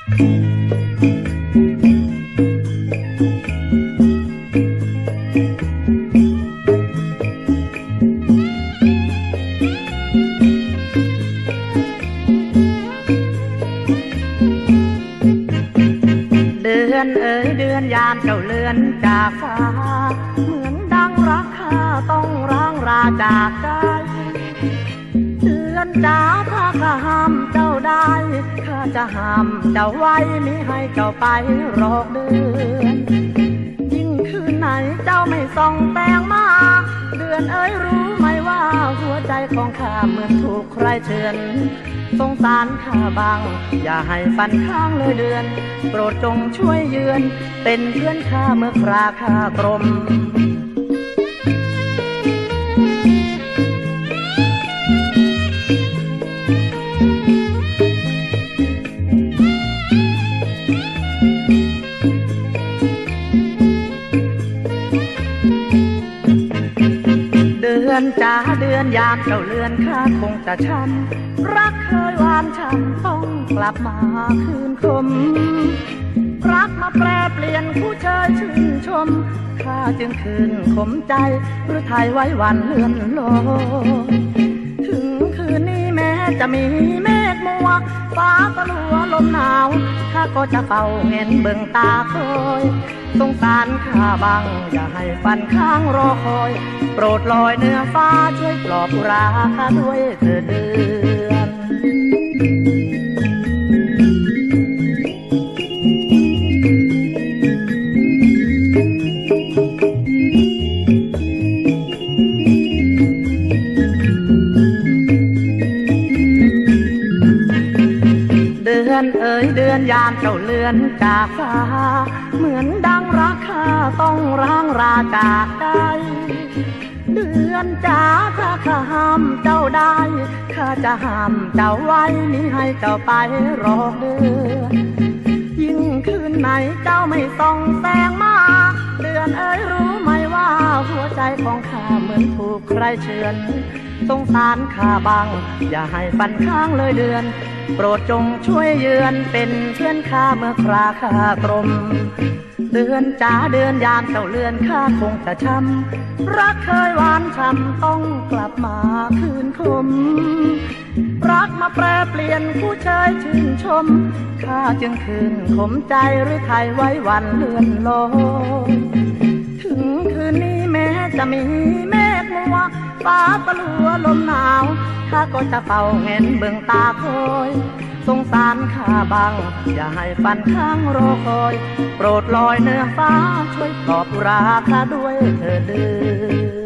เดือนเอ๋ยเดือนยามเจ้าเลือนจากฟ้า เหมือนดังรักข้าต้องร้างราจากใจ เดือนจ๋าถ้าข้าห้ามเจ้าได้ข้าจะห้ามเจ้าไว้มิให้เจ้าไปรอกเดือนยิ่งคืนไหนเจ้าไม่ส่องแตงมา เดือนเอ้ยรู้ไหมว่าหัวใจของข้าเหมือนถูกใครเชือนสงสารข้าบ้าง อย่าให้ฟันข้างเลยเดือน โปรดจงช่วยเยือน เป็นเพื่อนข้าเมื่อคราข้ากรม อนจ้าเดือนยามเจ้าเลือนข้าคงจะช้ำรักเคยหวานช้ำต้องกลับมาคืนคม รักมาแปรเปลี่ยนผู้เชยชื่นชมข้าจึงคืนขมใจหรือไทยไว้วันเลื่อนลอถึงคืนนี้แม้จะมีแม่ ฟ้าก็ลัวลมหนาว ข้าก็จะเฝ้าเห็นเบิ่งตาคอยสงสารข้าบ้างอย่าให้ฟันข้างรอคอย โปรดลอยเนื้อฟ้าช่วยปลอบราข้าด้วยเถิดเดือน อนเอ๋ยเดือนยามเจ้าเลือนจากฟ้า เหมือนดังรักข้าต้องร้างราจากใจเดือนจ๋าถ้าข้าห้ามเจ้าได้ข้าจะห้ามเจ้าไว้มิให้เจ้าไปรอเดือนยิ่งคืนไหนเจ้าไม่ส่องแสงมา เดือนเอ้ยรู้ไหมว่าหัวใจของข้าเหมือนถูกใครเชือน สงสารข้าบ้างอย่าให้ฟันข้างเลยเดือน โปรดจงช่วยเยือนเป็นเพื่อนข้าเมื่อคราข้ากรม เดือนจ๋าเดือนยามเจ้าเลือนข้าคงจะช้ำรักเคยหวานช้ำต้องกลับมาคืนคมรักมาแปรเปลี่ยนผู้ชายชื่นชมข้าจึงคืนขมใจหรือไทยไว้วันเลื่อนลอยถึงคืนนี้แม้จะมีเมฆมัว ฟ้าตะลัวลมหนาวข้าก็จะเฝ้าเห็นเบื้องตาคอยสงสารข้าบัง อย่าให้ฟันข้างรอคอย โปรดลอยเหนือฟ้าช่วยตอบราข้าด้วยเถิดเดือ